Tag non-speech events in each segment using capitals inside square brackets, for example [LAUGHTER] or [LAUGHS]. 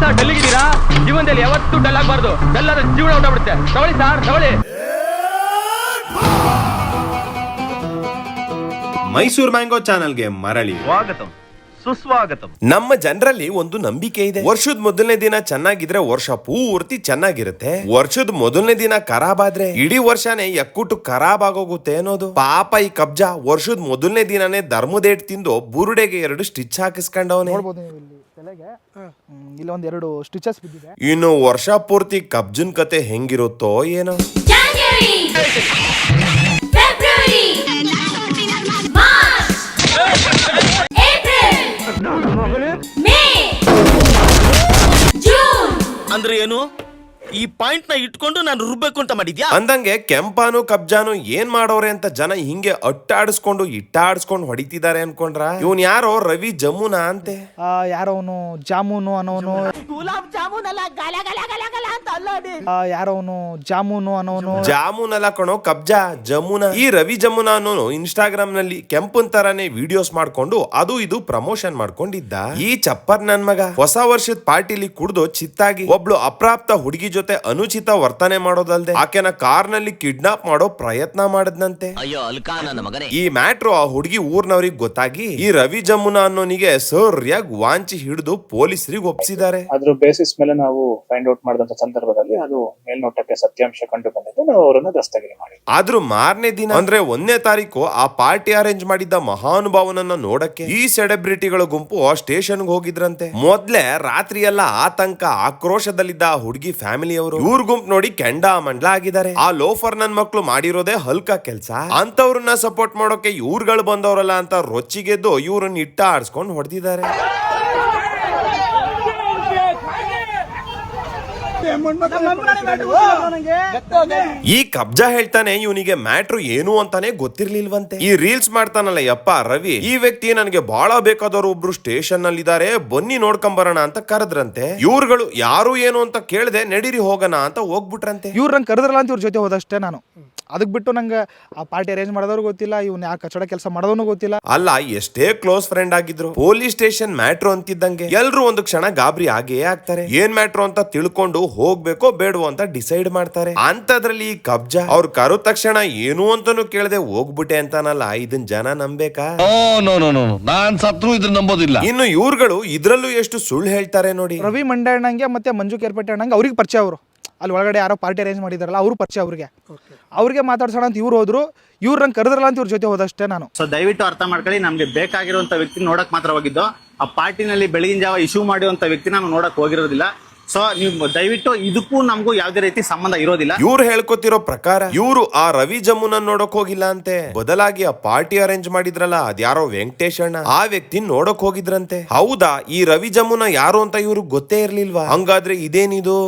Sir ಡಲ್ಲಿಗಿದ್ದೀರಾ? ಜೀವನದಲ್ಲಿ ಯಾವತ್ತು dull ಆಗಬಾರ್ದು. ಡಲ್ ಆದ್ರೆ ಜೀವನ ಬಿಡುತ್ತೆ. ತಗೊಳ್ಳಿ ಸರ್ ತಗೊಳ್ಳಿ. ಮೈಸೂರ್ ಮ್ಯಾಂಗೋ ಚಾನಲ್ಗೆ ಮರಳಿ. ಸ್ವಾಗತಂ. ಸುಸ್ವಾಗತಂ. ನಮ್ಮ ಜನರಲ್ಲಿ ಒಂದು ನಂಬಿಕೆ ಇದೆ. ವರ್ಷದ ಮೊದಲನೇ ದಿನ ಚೆನ್ನಾಗಿದ್ರೆ ವರ್ಷ ಪೂರ್ತಿ ಚೆನ್ನಾಗಿರುತ್ತೆ. ವರ್ಷದ ಮೊದಲನೇ ದಿನ ಖರಾಬ್ ಆದ್ರೆ ಇಡೀ ವರ್ಷನೇ ಎಕ್ಕುಟ್ಟು ಖರಾಬ್ ಆಗೋಗುತ್ತೆ ಅನ್ನೋದು. ಪಾಪ ಈ ಕಬ್ಜಾ ವರ್ಷದ ಮೊದಲನೇ ದಿನನೇ ಧರ್ಮದೇಟ್ ತಿಂದು ಬುರುಡೆಗೆ ಎರಡು ಸ್ಟಿಚ್ ಹಾಕಿಸ್ಕೊಂಡವನು. ನೋಡ್ಬೋದು ನೀವು ಇಲ್ಲಿ ತಲೆಗೆ. ಇಲ್ಲಿ ಒಂದ್ ಎರಡು ಸ್ಟಿಚಸ್ ಬಿದ್ದಿದೆ. ಇನ್ನು ವರ್ಷ ಪೂರ್ತಿ ಕಬ್ಜನ್ ಕತೆ ಹೆಂಗಿರುತ್ತೋ ಏನೋ. ಮಗಳು ಮೇ ಜೂನ್. ಅಂದ್ರೆ ಏನು? ಈ ಪಾಯಿಂಟ್ನ ಇಟ್ಕೊಂಡು ನಾನು ರುಬ್ಬೇಕು ಅಂತ ಮಾಡಿದ್ಯಾ? ಅಂದಂಗೆ ಕೆಂಪಾನು ಕಬ್ಜಾನು ಏನ್ ಮಾಡೋರೆ ಅಂತ ಜನ ಹಿಂಗೆ ಅಟ್ಟಾಡಿಸ್ಕೊಂಡು ಇಟ್ಟಾಡಿಸ್ಕೊಂಡು ಹೊಡಿತಿದ್ದಾರೆ ಅನ್ಕೊಂಡ್ರ? ಇವನ್ ಯಾರೋ ರವಿ ಜಮುನಾ ಅಂತೆ. ಆ, ಯಾರೋ ಅವನು ಜಾಮೂನು ಅನ್ನೋನು? ಅಂತ ಯಾರೋ ಅವನು ಜಾಮೂನು ಅನ್ನೋನು? ಜಾಮೂನ್ ಅಲ್ಲ ಕಣೋ ಕಬ್ಜಾ ಜಮುನ. ಈ ರವಿ ಜಮುನ ಅನ್ನೋನು ಇನ್ಸ್ಟಾಗ್ರಾಮ್ನಲ್ಲಿ ಕೆಂಪನ್ ತರಾನೇ ವಿಡಿಯೋಸ್ ಮಾಡ್ಕೊಂಡು ಅದು ಇದು ಪ್ರಮೋಷನ್ ಮಾಡ್ಕೊಂಡಿದ್ದ. ಈ ಚಪ್ಪರ್ ನನ್ ಮಗ. ಹೊಸ ವರ್ಷದ ಪಾರ್ಟಿಲಿ ಕುಡ್ದು ಚಿತ್ತಾಗಿ ಒಬ್ಳು ಅಪ್ರಾಪ್ತ ಹುಡುಗಿ ಜೊತೆ ಅನುಚಿತ ವರ್ತನೆ ಮಾಡೋದಲ್ದೆ ಆಕೆನ ಕಾರ್ನಲ್ಲಿ ಕಿಡ್ನಾಪ್ ಮಾಡೋ ಪ್ರಯತ್ನ ಮಾಡದ್ನಂತೆ. ಅಯ್ಯೋ ಅಲ್ಕಾ ನನ್ನ ಮಗನೇ. ಈ ಮ್ಯಾಟ್ರು ಆ ಹುಡುಗಿ ಊರ್ನವ್ರಿಗೆ ಗೊತ್ತಾಗಿ ಈ ರವಿ ಜಮುನಾ ಅನ್ನೋನಿಗೆ ಸರಿಯಾಗಿ ವಾಂಚಿ ಹಿಡಿದು ಪೊಲೀಸರಿಗೆ ಒಪ್ಸಿದ್ದಾರೆ. ಅದ್ರ ಬೇಸಿಸ್ ಮೇಲೆ ನಾವು ಫೈಂಡ್ ಔಟ್ ಮಾಡಿದಂತ ಸಂದರ್ಭದಲ್ಲಿ ಅದು ಮೇಲ್ನೋಟಕ್ಕೆ ಸತ್ಯಾಂಶ ಕಂಡು ಬಂದಿದ್ದು ನಾವು ಅವರನ್ನ ದಸ್ತಗಿರಿ ಮಾಡಿ ಆದ್ರೂ ಮಾರನೇ ದಿನ ಅಂದ್ರೆ ಒಂದನೇ ತಾರೀಕು ಆ ಪಾರ್ಟಿ ಅರೇಂಜ್ ಮಾಡಿದ್ದ ಮಹಾನುಭಾವನನ್ನ ನೋಡಕ್ಕೆ ಈ ಸೆಲೆಬ್ರಿಟಿಗಳ ಗುಂಪು ಆ ಸ್ಟೇಷನ್ಗೆ ಹೋಗಿದ್ರಂತೆ. ಮೊದ್ಲೇ ರಾತ್ರಿ ಎಲ್ಲ ಆತಂಕ ಆಕ್ರೋಶದಲ್ಲಿದ್ದ ಆ ಹುಡುಗಿ ಫ್ಯಾಮಿಲಿಯವರು? ಇವ್ರ ಗುಂಪು ನೋಡಿ ಕೆಂಡ ಮಂಡ್ಲ ಆಗಿದ್ದಾರೆ. ಆ ಲೋಫರ್ ನನ್ ಮಕ್ಳು ಮಾಡಿರೋದೇ ಹಲ್ಕ ಕೆಲ್ಸ? ಅಂತವ್ರನ್ನ ಸಪೋರ್ಟ್ ಮಾಡೋಕೆ ಇವ್ರುಗಳು ಬಂದವರಲ್ಲ ಅಂತ ರೊಚ್ಚಿಗೆದ್ದು ಇವ್ರನ್ನ ಇಟ್ಟ ಆಡ್ಸ್ಕೊಂಡು ಹೊಡೆದಿದ್ದಾರೆ. ಈ ಕಬ್ಜಾ ಹೇಳ್ತಾನೆ ಇವನಿಗೆ ಮ್ಯಾಟ್ರು ಏನು ಅಂತಾನೆ ಗೊತ್ತಿರ್ಲಿಲ್ವಂತೆ. ಈ ರೀಲ್ಸ್ ಮಾಡ್ತಾನಲ್ಲ ಯಪ್ಪ ರವಿ. ಈ ವ್ಯಕ್ತಿ ನನಗೆ ಬಹಳ ಬೇಕಾದವರು ಒಬ್ರು ಸ್ಟೇಷನ್ನಲ್ಲಿ ಇದಾರೆ ಬನ್ನಿ ನೋಡ್ಕೊಂಬರೋಣ ಅಂತ ಕರೆದ್ರಂತೆ. ಇವ್ರುಗಳು ಯಾರು ಏನು ಅಂತ ಕೇಳದೆ ನಡೀರಿ ಹೋಗೋಣ ಅಂತ ಹೋಗ್ಬಿಟ್ರಂತೆ. ಇವ್ರು ನಂಗೆ ಕರೆದ್ರಲ್ಲ ಅಂತ ಇವ್ರ ಜೊತೆ ಹೋದಷ್ಟೇ ನಾನು. ಅದಕ್ಕೆ ಬಿಟ್ಟು ನಂಗೆ ಆ ಪಾರ್ಟಿ ಅರೇಂಜ್ ಮಾಡೋದವ್ರು ಗೊತ್ತಿಲ್ಲ ಇವ್ನು ಯಾಕೆ ಕಚಡ ಕೆಲಸ ಮಾಡೋದನ್ನು ಗೊತ್ತಿಲ್ಲ. ಅಲ್ಲ ಎಷ್ಟೇ ಕ್ಲೋಸ್ ಫ್ರೆಂಡ್ ಆಗಿದ್ರು ಪೊಲೀಸ್ ಸ್ಟೇಷನ್ ಮ್ಯಾಟ್ರೋ ಅಂತಿದ್ದಂಗೆ ಎಲ್ರು ಒಂದು ಕ್ಷಣ ಗಾಬರಿ ಆಗೇ ಆಗ್ತಾರೆ. ಏನ್ ಮ್ಯಾಟ್ರೋ ಅಂತ ತಿಳ್ಕೊಂಡು ಹೋಗ್ಬೇಕೋ ಬೇಡವೋ ಅಂತ ಡಿಸೈಡ್ ಮಾಡ್ತಾರೆ. ಅಂತದ್ರಲ್ಲಿ ಈ ಕಬ್ಜಾ ಅವ್ರು ಕರು ತಕ್ಷಣ ಏನು ಅಂತಾನು ಕೇಳದೆ ಹೋಗ್ಬಿಟ್ಟೆ ಅಂತಾನಲ್ಲ ಇದನ್ ಜನ ನಂಬೇಕಾ? ಓ ನೋ ನೋ ನೋ ನಾನ್ ಸತ್ರು ಇದನ್ನ ನಂಬೋದಿಲ್ಲ. ಇನ್ನು ಇವ್ರುಗಳು ಇದ್ರಲ್ಲೂ ಎಷ್ಟು ಸುಳ್ಳು ಹೇಳ್ತಾರೆ ನೋಡಿ. ರವಿ ಮಂಡ್ಯ ಅಣ್ಣಂಗೆ ಮತ್ತೆ ಮಂಜು ಕೇರ್ಪಟ್ಟಣ್ಣಂಗೆ ಅವ್ರಿಗೆ ಪರಿಚಯ ಅವರು. ಅಲ್ಲಿ ಒಳಗಡೆ ಯಾರೋ ಪಾರ್ಟಿ ಅರೇಂಜ್ ಮಾಡಿದಾರಲ್ಲ ಅವರು ಪರಿಚಯ ಅವ್ರಿಗೆ. ಅವ್ರಿಗೆ ಮಾತಾಡ್ಸೋಣ ಅಂತ ಇವ್ರು ಹೋದ್ರು. ಇವ್ರು ನಂಗೆ ಕರೆದ್ರಲ್ಲ ಅಂತ ಇವ್ರ ಜೊತೆ ಹೋದಷ್ಟೇ ನಾನು. ಸೊ ದಯವಿಟ್ಟು ಅರ್ಥ ಮಾಡ್ಕೊಳ್ಳಿ ನಮಗೆ ಬೇಕಾಗಿರುವಂಥ ವ್ಯಕ್ತಿ ನೋಡಕ್ಕೆ ಮಾತ್ರ ಹೋಗಿದ್ದು. ಆ ಪಾರ್ಟಿನಲ್ಲಿ ಬೆಳಗಿನ ಜಾವ ಇಶ್ಯೂ ಮಾಡಿರುವಂತ ವ್ಯಕ್ತಿ ನಾವು ನೋಡಕ್ಕೆ ಹೋಗಿರೋದಿಲ್ಲ. ಸೊ ನೀವು ದಯವಿಟ್ಟು ಇದಕ್ಕೂ ನಮಗೂ ಯಾವುದೇ ರೀತಿ ಸಂಬಂಧ ಇರೋದಿಲ್ಲ. ಇವ್ರು ಹೇಳ್ಕೊತಿರೋ ಪ್ರಕಾರ ಇವ್ರು ಆ ರವಿ ಜಮುನ ನೋಡಕ್ ಹೋಗಿಲ್ಲ ಅಂತೆ. ಬದಲಾಗಿ ಆ ಪಾರ್ಟಿ ಅರೇಂಜ್ ಮಾಡಿದ್ರಲ್ಲ ಅದ್ಯಾರೋ ವೆಂಕಟೇಶ್ ಅಣ್ಣ. ಆ ವ್ಯಕ್ತಿ ನೋಡಕ್ ಹೋಗಿದ್ರಂತೆ. ಹೌದಾ ಈ ರವಿ ಜಮುನ ಯಾರು ಅಂತ ಇವ್ರು ಗೊತ್ತೇ ಇರ್ಲಿಲ್ವಾ? ಹಂಗಾದ್ರೆ ಇದೇನಿದು?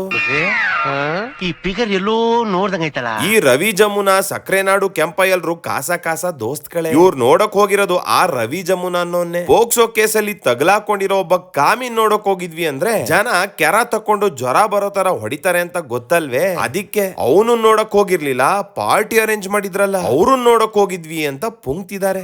ಈ ಫಿಗರ್ ಎಲ್ಲೋ ನೋಡ್ದಂಗೈತಲ್ಲ ಈ ರವಿ ಜಮುನಾ ಸಕ್ರೆನಾಡು ಕೆಂಪಯ್ಯಲ್ರು ಕಾಸ ಕಾಸ ದೋಸ್ತ್ಗಳೇ. ಇವ್ರು ನೋಡಕ್ ಹೋಗಿರೋದು ಆ ರವಿ ಜಮುನ ಅನ್ನೋನ್ನೇ. ಪೋಕ್ಸೋ ಕೇಸಲ್ಲಿ ತಗಲಾಕೊಂಡಿರೋ ಒಬ್ಬ ಕಾಮಿನ್ ನೋಡಕ್ ಹೋಗಿದ್ವಿ ಅಂದ್ರೆ ಜನ ಕೆರ ತಕೊಂಡು ಜ್ವರ ಬರೋ ತರ ಹೊಡಿತಾರೆ ಅಂತ ಗೊತ್ತಲ್ವೇ? ಅದಕ್ಕೆ ಅವನು ನೋಡಕ್ ಹೋಗಿರ್ಲಿಲ್ಲ ಪಾರ್ಟಿ ಅರೇಂಜ್ ಮಾಡಿದ್ರಲ್ಲ. ಅವ್ರು ನೋಡಕ್ ಹೋಗಿದ್ವಿ ಅಂತ ಪುಂಕ್ತಿದ್ದಾರೆ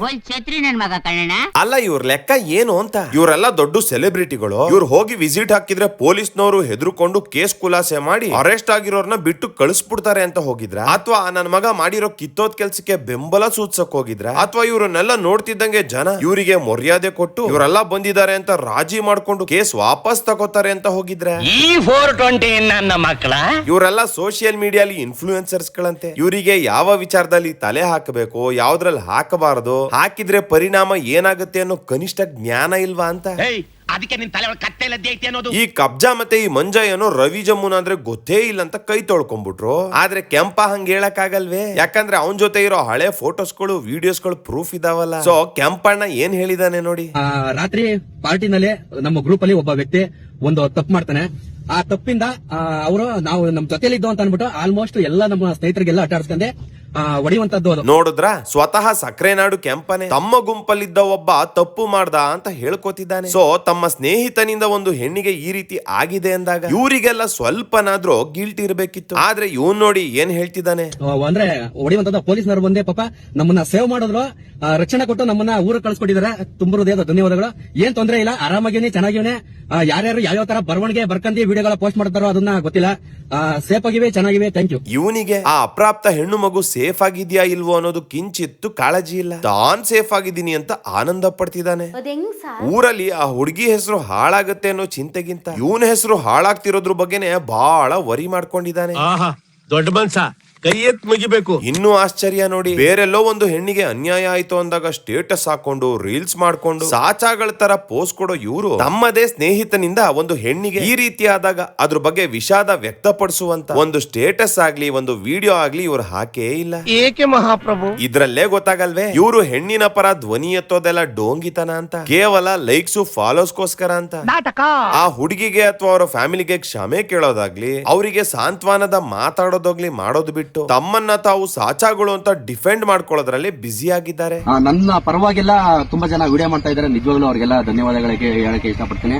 ಅಲ್ಲ ಇವ್ರ ಲೆಕ್ಕ ಏನು ಅಂತ? ಇವರೆಲ್ಲ ದೊಡ್ಡ ಸೆಲೆಬ್ರಿಟಿಗಳು. ಇವ್ರು ಹೋಗಿ ವಿಸಿಟ್ ಹಾಕಿದ್ರೆ ಪೊಲೀಸ್ನವರು ಹೆದರ್ಕೊಂಡು ಕೇಸ್ ಖುಲಾಸೆ ಮಾಡಿ ಅರೆಸ್ಟ್ ಆಗಿರೋರ್ನ ಬಿಟ್ಟು ಕಳಿಸ್ಬಿಡ್ತಾರೆ ಅಂತ ಹೋಗಿದ್ರ? ಅಥವಾ ನನ್ನ ಮಗ ಮಾಡಿರೋ ಕಿತ್ತೋದ್ ಕೆಲ್ಸಕ್ಕೆ ಬೆಂಬಲ ಸೂಚ್ಸಕ್ ಹೋಗಿದ್ರ? ಅಥವಾ ಇವ್ರನ್ನೆಲ್ಲ ನೋಡ್ತಿದ್ದಂಗೆ ಜನ ಇವರಿಗೆ ಮರ್ಯಾದೆ ಕೊಟ್ಟು ಇವರೆಲ್ಲ ಬಂದಿದ್ದಾರೆ ಅಂತ ರಾಜಿ ಮಾಡ್ಕೊಂಡು ಕೇಸ್ ವಾಪಸ್ ತಗೋತಾರೆ ಅಂತ ಹೋಗಿದ್ರೆ? ಈ ಫೋರ್ ಟ್ವೆಂಟಿ ನನ್ನ ಮಕ್ಕಳ. ಇವರೆಲ್ಲ ಸೋಷಿಯಲ್ ಮೀಡಿಯಾಲಿ ಇನ್ಫ್ಲೂಯೆನ್ಸರ್ಸ್ ಗಳಂತೆ ಇವರಿಗೆ ಯಾವ ವಿಚಾರದಲ್ಲಿ ತಲೆ ಹಾಕಬೇಕು ಯಾವ್ದ್ರಲ್ಲಿ ಹಾಕಬಾರದು ಹಾಕಿದ್ರೆ ಪರಿಣಾಮ ಏನಾಗುತ್ತೆ ಅನ್ನೋ ಕನಿಷ್ಠ ಜ್ಞಾನ ಇಲ್ವಾ ಅಂತ? ಅದಕ್ಕೆ ನಿನ್ ತಲೆ ಒಳಗೆ ಕತ್ತೆ ಲದ್ದೆ ಐತಿ ಅನ್ನೋದು? ಈ ಕಬ್ಜಾ ಮತ್ತೆ ಈ ಮಂಜ ಏನೋ ರವಿ ಜಮ್ಮುನ ಅಂದ್ರೆ ಗೊತ್ತೇ ಇಲ್ಲ ಅಂತ ಕೈ ತೊಳ್ಕೊಂಡ್ಬಿಟ್ರು. ಆದ್ರೆ ಕೆಂಪ ಹಂಗ ಹೇಳಕ್ ಆಗಲ್ವೇ ಯಾಕಂದ್ರೆ ಅವನ್ ಜೊತೆ ಇರೋ ಹಳೆ ಫೋಟೋಸ್ಗಳು ವಿಡಿಯೋಸ್ಗಳು ಪ್ರೂಫ್ ಇದಾವಲ್ಲ. ಸೊ ಕೆಂಪಣ್ಣ ಏನ್ ಹೇಳಿದಾನೆ ನೋಡಿ? ಆ, ರಾತ್ರಿ ಪಾರ್ಟಿನಲ್ಲಿ ನಮ್ಮ ಗ್ರೂಪ್ ಅಲ್ಲಿ ಒಬ್ಬ ವ್ಯಕ್ತಿ ಒಂದು ತಪ್ಪು ಮಾಡ್ತಾನೆ. ಆ ತಪ್ಪಿಂದ ಅವರು ನಾವು ನಮ್ ಜೊತೆಯಲ್ಲಿ ಇದ್ದು ಅಂತ ಅನ್ಬಿಟ್ಟು ಆಲ್ಮೋಸ್ಟ್ ಎಲ್ಲ ನಮ್ಮ ಸ್ನೇಹಿತರಿಗೆಲ್ಲ ಅಟ್ಟಾಡ್ಸ್ಕೊಂಡೆ ಹೊಡೆಯುವಂತದ್ದು ಅದು. ನೋಡಿದ್ರ? ಸ್ವತಃ ಸಕ್ರೆ ನಾಡು ಕೆಂಪನೆ. ತಮ್ಮ ಗುಂಪಲ್ಲಿದ್ದ ಒಬ್ಬ ತಪ್ಪು ಮಾಡ್ದ ಅಂತ ಹೇಳ್ಕೊತಿದ್ದಾನೆ. ಸೊ ತಮ್ಮ ಸ್ನೇಹಿತನಿಂದ ಒಂದು ಹೆಣ್ಣಿಗೆ ಈ ರೀತಿ ಆಗಿದೆ ಅಂದಾಗ ಇವರಿಗೆಲ್ಲ ಸ್ವಲ್ಪನಾದ್ರೂ ಗಿಲ್ಟ್ ಇರ್ಬೇಕಿತ್ತು. ಆದ್ರೆ ಇವನ್ ನೋಡಿ ಏನ್ ಹೇಳ್ತಿದ್ದಾನೆ? ಅಂದ್ರೆ ಹೊಡೆಯುವಂತದ್ದು ಪೊಲೀಸ್ನವರು ಬಂದೆ ಪಾಪ. ನಮ್ಮನ್ನ ಸೇವ್ ಮಾಡಿದ್ರು. ರಕ್ಷಣೆ ಕೊಟ್ಟು ನಮ್ಮನ್ನ ಊರಿಗೆ ಕಳ್ಸಿಕೊಟ್ಟಿದ್ದಾರೆ. ತುಂಬ ಹೃದಯದ ಧನ್ಯವಾದಗಳು. ಏನ್ ತೊಂದ್ರೆ ಇಲ್ಲ. ಆರಾಮಾಗಿವ್ನಿ ಚೆನ್ನಾಗಿವ್ನೆ. ಯಾರ್ಯಾರು ಯಾವ್ಯಾವ ತರ ಬರವಣಿಗೆ ಬರ್ಕಂದಿ ವಿಡಿಯೋಗಳ ಪೋಸ್ಟ್ ಮಾಡ್ತಾರೋ ಅದನ್ನ ಗೊತ್ತಿಲ್ಲ. ಸೇಫ್ ಆಗಿವೆ ಚೆನ್ನಾಗಿವೆ. ಥ್ಯಾಂಕ್ ಯು ಇವನಿಗೆ ಆ ಅಪ್ರಾಪ್ತ ಹೆಣ್ಣು ಮಗು ಸೇಫ್ ಆಗಿದ್ಯಾ ಇಲ್ವೋ ಅನ್ನೋದು ಕಿಂಚಿತ್ತು ಕಾಳಜಿ ಇಲ್ಲ. ತಾನ್ ಸೇಫ್ ಆಗಿದ್ದೀನಿ ಅಂತ ಆನಂದ ಪಡ್ತಿದ್ದಾನೆ. ಸರ್? ಊರಲ್ಲಿ ಆ ಹುಡುಗಿ ಹೆಸರು ಹಾಳಾಗತ್ತೆ ಅನ್ನೋ ಚಿಂತೆಗಿಂತ. ಇವನ ಹೆಸರು ಹಾಳಾಗ್ತಿರೋದ್ರ ಬಗ್ಗೆನೆ ಬಹಳ ವರಿ ಮಾಡ್ಕೊಂಡಿದ್ದಾನೆ. ಆಹಾ ದೊಡ್ಡ ಮನ್ಸ? ಕೈ ಎತ್ ಮುಗಿಬೇಕು. ಇನ್ನೂ ಆಶ್ಚರ್ಯ ನೋಡಿ ಬೇರೆಲ್ಲೋ ಒಂದು ಹೆಣ್ಣಿಗೆ ಅನ್ಯಾಯ ಆಯ್ತು ಅಂದಾಗ ಸ್ಟೇಟಸ್ ಹಾಕೊಂಡು ರೀಲ್ಸ್ ಮಾಡ್ಕೊಂಡು ಸಾಚಾಗಳ ತರ ಪೋಸ್ ಕೊಡೋ ಇವರು ತಮ್ಮದೇ ಸ್ನೇಹಿತನಿಂದ ಒಂದು ಹೆಣ್ಣಿಗೆ ಈ ರೀತಿ ಆದಾಗ ಅದ್ರ ಬಗ್ಗೆ ವಿಷಾದ ವ್ಯಕ್ತಪಡಿಸುವಂತ ಒಂದು ಸ್ಟೇಟಸ್ ಆಗ್ಲಿ ಒಂದು ವಿಡಿಯೋ ಆಗ್ಲಿ ಇವ್ರು ಹಾಕೇ ಇಲ್ಲ. ಏಕೆ ಮಹಾಪ್ರಭು? ಇದ್ರಲ್ಲೇ ಗೊತ್ತಾಗಲ್ವೇ? ಇವರು ಹೆಣ್ಣಿನ ಪರ ಧ್ವನಿ ಎತ್ತೋದೆಲ್ಲ ಡೋಂಗಿತನ ಅಂತ ಕೇವಲ ಲೈಕ್ಸ್ ಫಾಲೋಸ್ಗೋಸ್ಕರ ಅಂತ. ಆ ಹುಡುಗಿಗೆ ಅಥವಾ ಅವರ ಫ್ಯಾಮಿಲಿಗೆ ಕ್ಷಮೆ ಕೇಳೋದಾಗ್ಲಿ ಅವರಿಗೆ ಸಾಂತ್ವನದ ಮಾತಾಡೋದಾಗ್ಲಿ ಮಾಡೋದು ಬಿಟ್ಟು ತಮ್ಮನ್ನ ತಾವು ಸಾಚಾಗಳು ಅಂತ ಡಿಫೆಂಡ್ ಮಾಡ್ಕೊಳ್ಳೋದ್ರಲ್ಲಿ ಬ್ಯುಸಿ ಆಗಿದ್ದಾರೆ. ಆ, ನನ್ನ ಪರವಾಗಿಲ್ಲ ತುಂಬಾ ಜನ ವಿಡಿಯೋ ಮಾಡ್ತಾ ಇದ್ದಾರೆ. ನಿಜವಾಗ್ಲೂ ಅವ್ರಿಗೆಲ್ಲ ಧನ್ಯವಾದಗಳಿಗೆ ಹೇಳಕ್ಕೆ ಇಷ್ಟಪಡ್ತೀನಿ.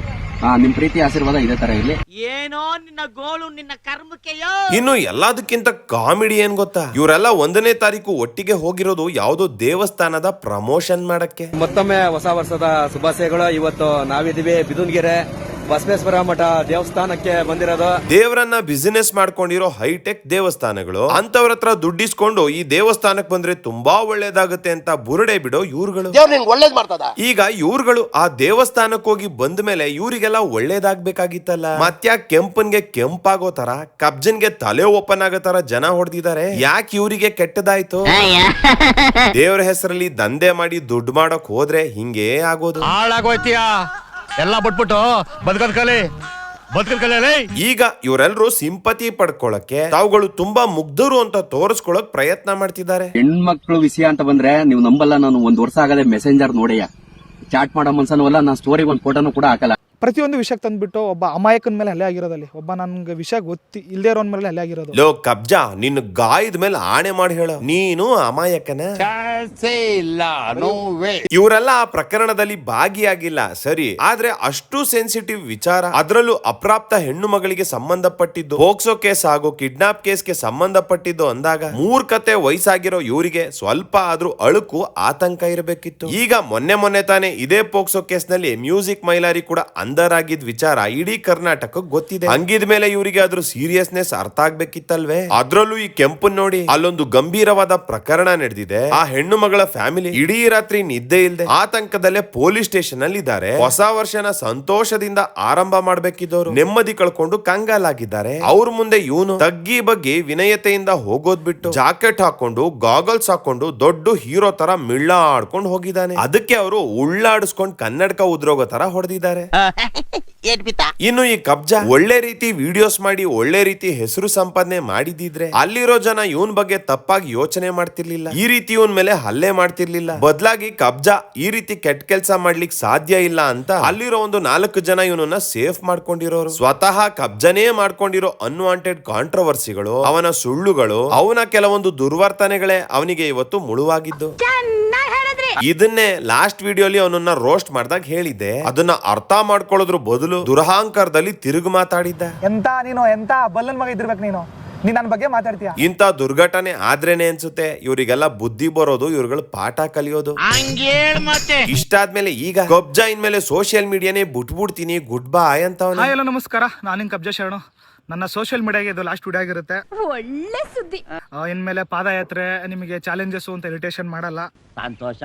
ಆ, ನಿಮ್ ಪ್ರೀತಿ ಆಶೀರ್ವಾದ ಇದೇ ತರ ಇಲ್ಲಿ. ಏನೋ ನಿನ್ನ ಗೋಳು ನಿನ್ನ ಕರ್ಮಕ್ಕೆಯೋ. ಇನ್ನು ಎಲ್ಲದಕ್ಕಿಂತ ಕಾಮಿಡಿ ಏನ್ ಗೊತ್ತಾ? ಇವರೆಲ್ಲ ಒಂದನೇ ತಾರೀಕು ಒಟ್ಟಿಗೆ ಹೋಗಿರೋದು ಯಾವುದೋ ದೇವಸ್ಥಾನದ ಪ್ರಮೋಷನ್ ಮಾಡಕ್ಕೆ. ಮತ್ತೊಮ್ಮೆ ಹೊಸ ವರ್ಷದ ಶುಭಾಶಯಗಳು. ಇವತ್ತು ನಾವಿದೀವಿ ಬಿದುನ್ಗೆರೆ. ಬಸವೇಶ್ವರ ಮಠ ದೇವಸ್ಥಾನಕ್ಕೆ ಬಂದಿರೋದು. ದೇವರನ್ನ ಬಿಸಿನೆಸ್ ಮಾಡ್ಕೊಂಡಿರೋ ಹೈಟೆಕ್ ದೇವಸ್ಥಾನಗಳು ಅಂತವ್ರ ಹತ್ರ ದುಡ್ಡಿಸ್ಕೊಂಡು ಈ ದೇವಸ್ಥಾನಕ್ಕೆ ಬಂದ್ರೆ ತುಂಬಾ ಒಳ್ಳೇದಾಗುತ್ತೆ ಅಂತ ಬುರುಡೆ ಬಿಡೋ ಇವ್ರುಗಳು. ಒಳ್ಳೇದ್ ಮಾಡ್ತದ? ಈಗ ಇವ್ರುಗಳು ಆ ದೇವಸ್ಥಾನಕ್ಕೆ ಹೋಗಿ ಬಂದ ಮೇಲೆ ಇವರಿಗೆಲ್ಲ ಒಳ್ಳೇದಾಗ್ಬೇಕಾಗಿತ್ತಲ್ಲ. ಮತ್ತೆ ಕೆಂಪನ್ಗೆ ಕೆಂಪಾಗೋ ತರ ಕಬ್ಜನ್ಗೆ ತಲೆ ಓಪನ್ ಆಗೋ ತರ ಜನ ಹೊಡೆದಿದ್ದಾರೆ. ಯಾಕೆ ಇವರಿಗೆ ಕೆಟ್ಟದಾಯ್ತು? ದೇವರ ಹೆಸರಲ್ಲಿ ದಂಧೆ ಮಾಡಿ ದುಡ್ಡು ಮಾಡಕ್ ಹೋದ್ರೆ ಹಿಂಗೇ ಆಗೋದು. ಹಾಳಾಗೋಯ್ತೀಯ? ಎಲ್ಲ ಬಿಟ್ಬಿಟ್ಟು ಬದುಕದ್ ಕಲಿ ಬದುಕದ್ ಕಲಿ ಈಗ ಇವರೆಲ್ಲರೂ ಸಿಂಪತಿ ಪಡ್ಕೊಳಕ್ಕೆ ತಾವುಗಳು ತುಂಬಾ ಮುಗ್ಧರು ಅಂತ ತೋರಿಸ್ಕೊಳಕ್ ಪ್ರಯತ್ನ ಮಾಡ್ತಿದ್ದಾರೆ. ಹೆಣ್ಮಕ್ಳು ವಿಷಯ ಅಂತ ಬಂದ್ರೆ ನೀವು ನಂಬಲ್ಲ ನಾನು ಒಂದ್ ವರ್ಷ ಆಗದೆ ಮೆಸೆಂಜರ್ ನೋಡಿಯ ಚಾಟ್ ಮಾಡೋ ಮನ್ಸನೂ ಅಲ್ಲ ನಾನು ಸ್ಟೋರಿ ಒಂದ್ ಫೋಟೋನು ಕೂಡ ಹಾಕಲ್ಲ. ಪ್ರತಿಯೊಂದು ವಿಷಯಕ್ಕೆ ತಂದ್ಬಿಟ್ಟು ಒಬ್ಬ ಅಮಾಯಕನ ಮೇಲೆ ಹಲೆ ಆಗಿರೋದಲ್ಲಿ ಒಬ್ಬ ನನ್ಗೆ ವಿಷಯ ಗೊತ್ತಿ ಇಲ್ಲದೆ ಇರೋನ್ ಮೇಲೆ ಹಲ್ಲೆ ಆಗಿರೋದು. ಲೋ ಕಬ್ಜಾ ನಿನ್ನ ಗಾಯದ ಮೇಲೆ ಆಣೆ ಮಾಡಿ ಹೇಳ. ನೀನು ಅಮಾಯಕನ? ಇವರೆಲ್ಲ ಆ ಪ್ರಕರಣದಲ್ಲಿ ಭಾಗಿಯಾಗಿಲ್ಲ ಸರಿ. ಆದ್ರೆ ಅಷ್ಟು ಸೆನ್ಸಿಟಿವ್ ವಿಚಾರ ಅದರಲ್ಲೂ ಅಪ್ರಾಪ್ತ ಹೆಣ್ಣು ಮಗಳಿಗೆ ಸಂಬಂಧಪಟ್ಟಿದ್ದು ಹೋಗ್ಸೋ ಕೇಸ್ ಹಾಗೂ ಕಿಡ್ನಾಪ್ ಕೇಸ್ಗೆ ಸಂಬಂಧಪಟ್ಟಿದ್ದು ಅಂದಾಗ ಮೂರ್ಖತೆ ವಯಸ್ಸಾಗಿರೋ ಇವರಿಗೆ ಸ್ವಲ್ಪ ಆದ್ರೂ ಅಳುಕು ಆತಂಕ ಇರಬೇಕಿತ್ತು. ಈಗ ಮೊನ್ನೆ ಮೊನ್ನೆ ತಾನೇ ಇದೇ ಪೋಕ್ಸೋ ಕೇಸ್ನಲ್ಲಿ ಮ್ಯೂಸಿಕ್ ಮೈಲಾರಿ ಕೂಡ ಅಂದರ್ ಆಗಿದ್ ವಿಚಾರ ಇಡೀ ಕರ್ನಾಟಕ ಗೊತ್ತಿದೆ. ಹಂಗಿದ ಮೇಲೆ ಇವರಿಗೆ ಅದ್ರ ಸೀರಿಯಸ್ನೆಸ್ ಅರ್ಥ ಆಗ್ಬೇಕಿತ್ತಲ್ವೇ? ಅದ್ರಲ್ಲೂ ಈ ಕೆಂಪು ನೋಡಿ ಅಲ್ಲೊಂದು ಗಂಭೀರವಾದ ಪ್ರಕರಣ ನಡೆದಿದೆ. ಆ ಹೆಣ್ಣು ಮಗಳ ಫ್ಯಾಮಿಲಿ ಇಡೀ ರಾತ್ರಿ ನಿದ್ದೆ ಇಲ್ಲದೆ ಆತಂಕದಲ್ಲೇ ಪೊಲೀಸ್ ಸ್ಟೇಷನ್ ಅಲ್ಲಿ ಇದ್ದಾರೆ. ಹೊಸ ವರ್ಷನ ಸಂತೋಷದಿಂದ ಆರಂಭ ಮಾಡ್ಬೇಕಿದ್ದವರು. ನೆಮ್ಮದಿ ಕಳ್ಕೊಂಡು ಕಂಗಾಲಾಗಿದ್ದಾರೆ. ಅವ್ರ ಮುಂದೆ ಇವನು ತಗ್ಗಿ ಬಗ್ಗೆ ವಿನಯತೆಯಿಂದ ಹೋಗೋದ್ ಬಿಟ್ಟು ಜಾಕೆಟ್ ಹಾಕೊಂಡು ಗಾಗಲ್ಸ್ ಹಾಕೊಂಡು, ದೊಡ್ಡ ಹೀರೋ ತರ ಮಿಳ್ಳಾಡ್ಕೊಂಡು ಹೋಗಿದ್ದಾನೆ. ಅದಕ್ಕೆ ಅವರು ಉಳ್ಳಾಡಿಸ್ಕೊಂಡು ಕನ್ನಡಕ ಉದ್ರೋಗ ತರ ಹೊಡೆದಿದ್ದಾರೆ. [LAUGHS] ಇನ್ನು ಈ ಕಬ್ಜ? ಒಳ್ಳೆ ರೀತಿ ವಿಡಿಯೋಸ್ ಮಾಡಿ ಒಳ್ಳೆ ರೀತಿ ಹೆಸರು ಸಂಪಾದನೆ ಮಾಡಿದಿದ್ರೆ ಅಲ್ಲಿರೋ ಜನ ಇವನ್ ಬಗ್ಗೆ ತಪ್ಪಾಗಿ ಯೋಚನೆ ಮಾಡ್ತಿರ್ಲಿಲ್ಲ. ಈ ರೀತಿ ಇವನ್ ಮೇಲೆ ಹಲ್ಲೆ ಮಾಡ್ತಿರ್ಲಿಲ್ಲ. ಬದಲಾಗಿ ಕಬ್ಜ ಈ ರೀತಿ ಕೆಟ್ಟ ಕೆಲಸ ಮಾಡ್ಲಿಕ್ಕೆ ಸಾಧ್ಯ ಇಲ್ಲ ಅಂತ ಅಲ್ಲಿರೋ ಒಂದು ನಾಲ್ಕು ಜನ ಇವನನ್ನ ಸೇಫ್ ಮಾಡ್ಕೊಂಡಿರೋರು. ಸ್ವತಃ ಕಬ್ಜನೇ ಮಾಡ್ಕೊಂಡಿರೋ ಅನ್ವಾಂಟೆಡ್ ಕಾಂಟ್ರವರ್ಸಿಗಳು ಅವನ ಸುಳ್ಳುಗಳು ಅವನ ಕೆಲವೊಂದು ದುರ್ವರ್ತನೆಗಳೇ ಅವನಿಗೆ ಇವತ್ತು ಮುಳುವಾಗಿದ್ದು. ಇದನ್ನೇ ಲಾಸ್ಟ್ ವಿಡಿಯೋಲಿ ಅವನನ್ನ ರೋಸ್ಟ್ ಮಾಡ್ದಾಗ ಹೇಳಿದ್ದೆ. ಅದನ್ನ ಅರ್ಥ ಮಾಡ್ಕೊಳ್ಳೋದ್ರ ಬದಲು ದುರಹಂಕಾರದಲ್ಲಿ ತಿರುಗು ಮಾತಾಡಿದ್ದ. ಎಂತ ನೀನು ಎಂತ ಬಲ್ಲನ್ ಮಗ ಇದ್ದಿರ್ಬೇಕು ನೀನು? ನೀನ್ ನನ್ನ ಬಗ್ಗೆ ಮಾತಾಡ್ತೀಯ? ಇಂಥ ದುರ್ಘಟನೆ ಆದ್ರೇನೆ ಅನ್ಸುತ್ತೆ. ಇವರಿಗೆಲ್ಲ ಬುದ್ಧಿ ಬರೋದು ಇವ್ರುಗಳು ಪಾಠ ಕಲಿಯೋದು. ಇಷ್ಟಾದ್ಮೇಲೆ ಈಗ ಕಬ್ಜಾ ಇನ್ಮೇಲೆ ಸೋಷಿಯಲ್ ಮೀಡಿಯಾನೇ ಬಿಟ್ಬಿಡ್ತೀನಿ. ಗುಡ್ ಬಾಯ್ ಅಂತ ಹಾಯ್ ಎಲ್ಲ ನಮಸ್ಕಾರ. ನಾನು ನಿಮ್ ಕಬ್ಜಾ ಶರಣು. ನನ್ನ ಸೋಷಿಯಲ್ ಮೀಡಿಯಾಗೆ ಇದು ಲಾಸ್ಟ್ ವಿಡಿಯೋ ಆಗಿರುತ್ತೆ. ಒಳ್ಳೆ ಸುದ್ದಿ. ಆ, ಇನ್ಮೇಲೆ ಪಾದಯಾತ್ರೆ ನಿಮಗೆ ಚಾಲೆಂಜಸ್ ಅಂತ ಇರಿಟೇಷನ್ ಮಾಡಲ್ಲ. ಸಂತೋಷ.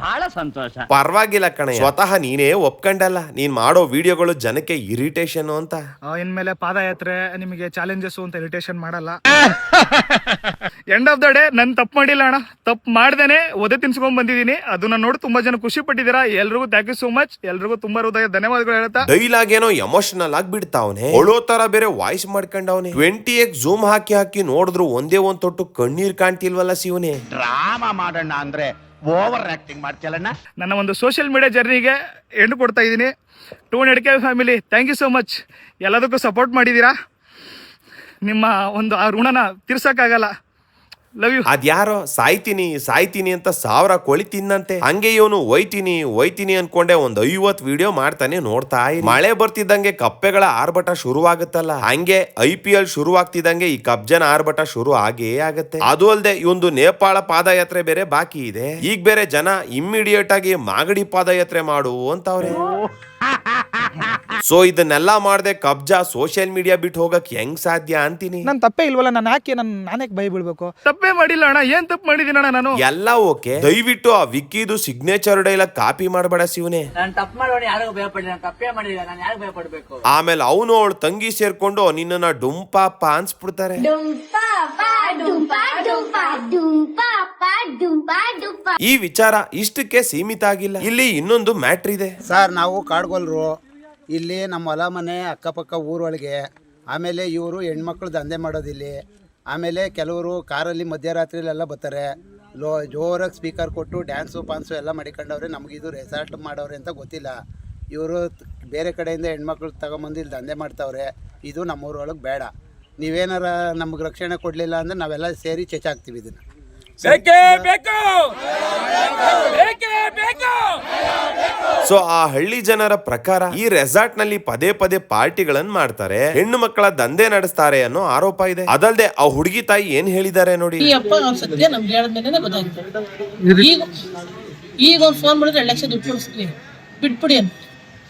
ಬಹಳ ಸಂತೋಷ. ಪರವಾಗಿಲ್ಲ ಕಣ ಸ್ವತಃ ನೀನೇ ಒಪ್ಕೊಂಡಲ್ಲ. ನೀನ್ ಮಾಡೋ ವಿಡಿಯೋಗಳು ಜನಕ್ಕೆ ಇರಿಟೇಷನ್ ಅಂತ. ಆ, ಇನ್ಮೇಲೆ ಪಾದಯಾತ್ರೆ ನಿಮಗೆ ಚಾಲೆಂಜಸ್ ಅಂತ ಇರಿಟೇಷನ್ ಮಾಡಲ್ಲ. ಎಂಡ್ ಆಫ್ ದ ಡೇ ನನ್ ತಪ್ಪು ಮಾಡಿಲ್ಲ ಅಣ್ಣ. ತಪ್ಪು ಮಾಡ್ದೇನೆ ಒದೆ ತಿನ್ಸ್ಕೊಂಡ್ ಬಂದಿದ್ದೀನಿ. ಅದನ್ನ ನೋಡಿ ತುಂಬಾ ಜನ ಖುಷಿ ಪಟ್ಟಿದ್ದೀರಾ. ಎಲ್ರಿಗೂ ಥ್ಯಾಂಕ್ ಯು ಸೋ ಮಚ್ ಎಲ್ರಿಗೂ ತುಂಬಾ ಹೃದಯ ಧನ್ಯವಾದಗಳು ಹೇಳ್ತಾ. ಡೈಲಾಗ್ ಏನೋ ಎಮೋಷನಲ್ ಆಗಿ ಬಿಡ್ತಾವನೆ. ಒಳೋ ತರ ಬೇರೆ ವಾಯ್ಸ್ ಮಾಡ್ಕೊಂಡವನೆ. ಟ್ವೆಂಟಿ ಎಕ್ಸ್ ಜೂಮ್ ಹಾಕಿ ಹಾಕಿ ನೋಡಿದ್ರು ಒಂದೇ ಒಂದ್ ತೊಟ್ಟು ಕಣ್ಣೀರ್ ಕಾಣ್ತಿಲ್ವಲ್ಲ ಶಿವನೇ. ಡ್ರಾಮಾ ಮಾಡೋಣ ಅಂದ್ರೆ ಓವರ್ ಆಕ್ಟಿಂಗ್ ಮಾಡ್ತಿಯಲ್ಲಣ್ಣ ನನ್ನ ಒಂದು ಸೋಷಿಯಲ್ ಮೀಡಿಯಾ ಜರ್ನಿಗೆ ಎಂಡ್ ಕೊಡ್ತಾ ಇದ್ದೀನಿ. To ಎಡ್ಕೆ family thank you so much ಎಲ್ಲದಕ್ಕೂ ಸಪೋರ್ಟ್ ಮಾಡಿದ್ದೀರಾ ನಿಮ್ಮ ಒಂದು ಆ ಋಣನ ತೀರ್ಸೋಕ್ಕಾಗಲ್ಲ. ಅದ್ಯಾರೋ ಸಾಯ್ತೀನಿ ಸಾಯ್ತೀನಿ ಅಂತ ಸಾವಿರ ಕೋಳಿ ತಿನ್ನಂತೆ. ಹಂಗೆ ಇವನು ಒಯ್ತೀನಿ ಒಯ್ತೀನಿ ಅನ್ಕೊಂಡೆ ಒಂದ್ ಐವತ್ ವಿಡಿಯೋ ಮಾಡ್ತಾನೆ ನೋಡ್ತಾ ಇರಿ. ಮಳೆ ಬರ್ತಿದ್ದಂಗೆ ಕಪ್ಪೆಗಳ ಆರ್ಭಟ ಶುರುವಾಗುತ್ತಲ್ಲ. ಹಂಗೆ ಐ ಪಿ ಎಲ್ ಶುರುವಾಗ್ತಿದ್ದಂಗೆ ಈ ಕಬ್ಜನ ಆರ್ಭಟ ಶುರು ಆಗೇ ಆಗತ್ತೆ. ಅದು ಅಲ್ದೆ ಇವೊಂದು ನೇಪಾಳ ಪಾದಯಾತ್ರೆ ಬೇರೆ ಬಾಕಿ ಇದೆ. ಈಗ ಬೇರೆ ಜನ ಇಮ್ಮಿಡಿಯೇಟ್ ಆಗಿ ಮಾಗಡಿ ಪಾದಯಾತ್ರೆ ಮಾಡು ಅಂತವ್ರೆ. ಸೊ ಇದನ್ನೆಲ್ಲ ಮಾಡದೆ ಕಬ್ಜಾ ಸೋಷಿಯಲ್ ಮೀಡಿಯಾ ಬಿಟ್ಟು ಹೋಗಕ್ ಹೆಂಗ್ ಸಾಧ್ಯ ಅಂತೀನಿ? ನನ್ ತಪ್ಪೇ ಇಲ್ವಲ್ಲ ನಾನು ಯಾಕೆ ನನ್ ನಾನೇ ಭಯ ಬೀಳ್ಬೇಕು ತಪ್ಪೇ ಮಾಡಿಲ್ಲ ಅಣ್ಣ ಏನ್ ತಪ್ಪು ಮಾಡಿದೀನಿ ಅಣ್ಣ ನಾನು? ಎಲ್ಲ ಓಕೆ. ದಯವಿಟ್ಟು ಆ ವಿಕ್ಕಿದು ಸಿಗ್ನೇಚರ್ ಡೈಲಾಗ್ ಕಾಪಿ ಮಾಡಬೇಡ ಶಿವನೇ. ನಾನು ತಪ್ಪು ಮಾಡೋಣ ಯಾರಿಗೂ ಭಯ ಪಡಿಲ್ಲ ನಾನು ತಪ್ಪೇ ಮಾಡಿಲ್ಲ ನಾನು ಯಾರು ಭಯ ಪಡ್ಬೇಕು ಆಮೇಲೆ ಅವನು ಅವಳು ತಂಗಿ ಸೇರ್ಕೊಂಡು ನಿನ್ನನ್ನ ಡುಂಪಾಪ ಅನ್ಸ್ಬಿಡ್ತಾರೆ. ಡುಂಪಾ ಪಾ ಡುಂಪಾ ಡುಂಪಾ ಡುಂಪಾ ಪಾ ಡುಂಪಾ ಡುಂಪಾ. ಈ ವಿಚಾರ ಇಷ್ಟಕ್ಕೆ ಸೀಮಿತ ಆಗಿಲ್ಲ. ಇಲ್ಲಿ ಇನ್ನೊಂದು ಮ್ಯಾಟ್ರ್ ಇದೆ. ಸರ್ ನಾವು ಕಾಡ್ಗೊಲ್ರು. ಇಲ್ಲಿ ನಮ್ಮ ಹೊಲ ಮನೆ ಅಕ್ಕಪಕ್ಕ ಊರೊಳಗೆ, ಆಮೇಲೆ ಇವರು ಹೆಣ್ಮಕ್ಳು ದಂಧೆ ಮಾಡೋದಿಲ್ಲಿ, ಆಮೇಲೆ ಕೆಲವರು ಕಾರಲ್ಲಿ ಮಧ್ಯರಾತ್ರಿಲೆಲ್ಲ ಬರ್ತಾರೆ. ಲೋ, ಜೋರಾಗಿ ಸ್ಪೀಕರ್ ಕೊಟ್ಟು ಡ್ಯಾನ್ಸು ಪಾನ್ಸು ಎಲ್ಲ ಮಾಡಿಕೊಂಡವ್ರೆ ಇದು ರೆಸಾರ್ಟ್ ಮಾಡೋರೆ ಅಂತ ಗೊತ್ತಿಲ್ಲ. ಇವರು ಬೇರೆ ಕಡೆಯಿಂದ ಹೆಣ್ಮಕ್ಳು ತಗೊಂಬಂದು ಇಲ್ಲಿ ದಂಧೆ ಮಾಡ್ತಾವ್ರೆ, ಇದು ನಮ್ಮೂರೊಳಗೆ ಬೇಡ. ನೀವೇನಾರ ನಮ್ಗೆ ರಕ್ಷಣೆ ಕೊಡಲಿಲ್ಲ ಅಂದರೆ ನಾವೆಲ್ಲ ಸೇರಿ ಚೆಚ್ಚಾಕ್ತೀವಿ ಇದನ್ನು. ಸೊ ಆ ಹಳ್ಳಿ ಜನರ ಪ್ರಕಾರ ಈ ರೆಸಾರ್ಟ್ನಲ್ಲಿ ಪದೇ ಪದೇ ಪಾರ್ಟಿಗಳನ್ನ ಮಾಡ್ತಾರೆ. ಹೆಣ್ಣು ಮಕ್ಕಳ ದಂಧೆ ನಡೆಸ್ತಾರೆ ಅನ್ನೋ ಆರೋಪ ಇದೆ. ಅದಲ್ದೆ ಆ ಹುಡುಗಿ ತಾಯಿ ಏನ್ ಹೇಳಿದ್ದಾರೆ ನೋಡಿ? ಈ ಅಪ್ಪ ಅವ್ರ ಸತ್ಯ ನಮ್ಗೆ ಹೇಳಿದ್ಮೇಲೆ ಈಗ ಈಗ ಅವ್ರು ಫೋನ್ ಮಾಡಿದ್ರೆ ಎರಡು ಲಕ್ಷ ದುಡ್ಡು ಕೊಡಿಸ್ತೀನಿ. ಬಿಟ್ಬಿಡಿ ಅಂತ.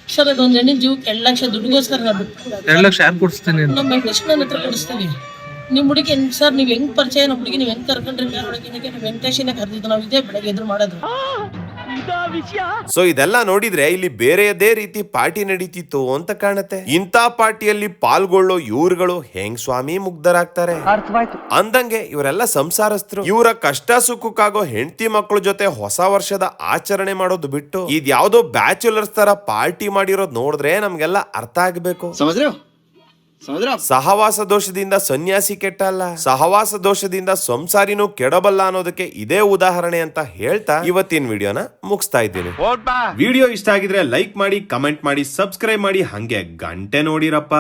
ಸರ್ ಅದೊಂದು ಹೆಣ್ಣಿನ ಜೀವಕ್ಕೆ ಎರಡು ಲಕ್ಷ ದುಡ್ಡುಗೋಸ್ಕರ ನಾನು ಎರಡು ಲಕ್ಷ ಯಾರು ಕೊಡಿಸ್ತೀನಿ ನಮ್ಮ ವೆಂಕಟೇಶ್ವರನ ಹತ್ರ ಕೊಡಿಸ್ತೀವಿ ನಿಮ್ಮ ಹುಡುಗಿ ಸರ್ ನೀವು ಹೆಂಗ್ ಪರಿಚಯ ನಮ್ಮ ಹುಡುಗಿ ನೀವು ಹೆಂಗ್ ಕರ್ಕೊಂಡ್ರಿ ಹುಡುಗಿ ನೀವು ವೆಂಕಟೇಶನೇ ಕರೆದಿದ್ದು ನಾವು ಇದೇ ಬೆಳಗ್ಗೆ ಎದುರು ಮಾಡೋದು. ಸೊ ಇದೆಲ್ಲ ನೋಡಿದ್ರೆ ಇಲ್ಲಿ ಬೇರೆಯದೇ ರೀತಿ ಪಾರ್ಟಿ ನಡೀತಿತ್ತು ಅಂತ ಕಾಣುತ್ತೆ. ಇಂಥ ಪಾರ್ಟಿಯಲ್ಲಿ ಪಾಲ್ಗೊಳ್ಳೋ ಇವ್ರುಗಳು ಹೆಂಗ್ ಸ್ವಾಮಿ ಮುಗ್ಧರಾಗ್ತಾರೆ? ಅಂದಂಗೆ ಇವರೆಲ್ಲ ಸಂಸಾರಸ್ಥರು. ಇವರ ಕಷ್ಟ ಸುಖಕ್ಕಾಗೋ ಹೆಂಡತಿ ಮಕ್ಕಳ ಜೊತೆ ಹೊಸ ವರ್ಷದ ಆಚರಣೆ ಮಾಡೋದು ಬಿಟ್ಟು ಇದ್ಯಾವುದೋ ಬ್ಯಾಚುಲರ್ಸ್ ತರ ಪಾರ್ಟಿ ಮಾಡಿರೋದ್ ನೋಡಿದ್ರೆ ನಮ್ಗೆಲ್ಲ ಅರ್ಥ ಆಗ್ಬೇಕು. ಸಹವಾಸ ದೋಷದಿಂದ ಸನ್ಯಾಸಿ ಕೆಟ್ಟಲ್ಲ. ಸಹವಾಸ ದೋಷದಿಂದ ಸಂಸಾರಿನೂ ಕೆಡಬಲ್ಲ ಅನ್ನೋದಕ್ಕೆ ಇದೇ ಉದಾಹರಣೆ ಅಂತ ಹೇಳ್ತಾ ಇವತ್ತಿನ ವಿಡಿಯೋನ ಮುಗಿಸ್ತಾ ಇದ್ದೀನಿ. ವಿಡಿಯೋ ಇಷ್ಟ ಆಗಿದ್ರೆ ಲೈಕ್ ಮಾಡಿ ಕಮೆಂಟ್ ಮಾಡಿ ಸಬ್ಸ್ಕ್ರೈಬ್ ಮಾಡಿ ಹಂಗೆ ಗಂಟೆ ನೋಡಿರಪ್ಪ.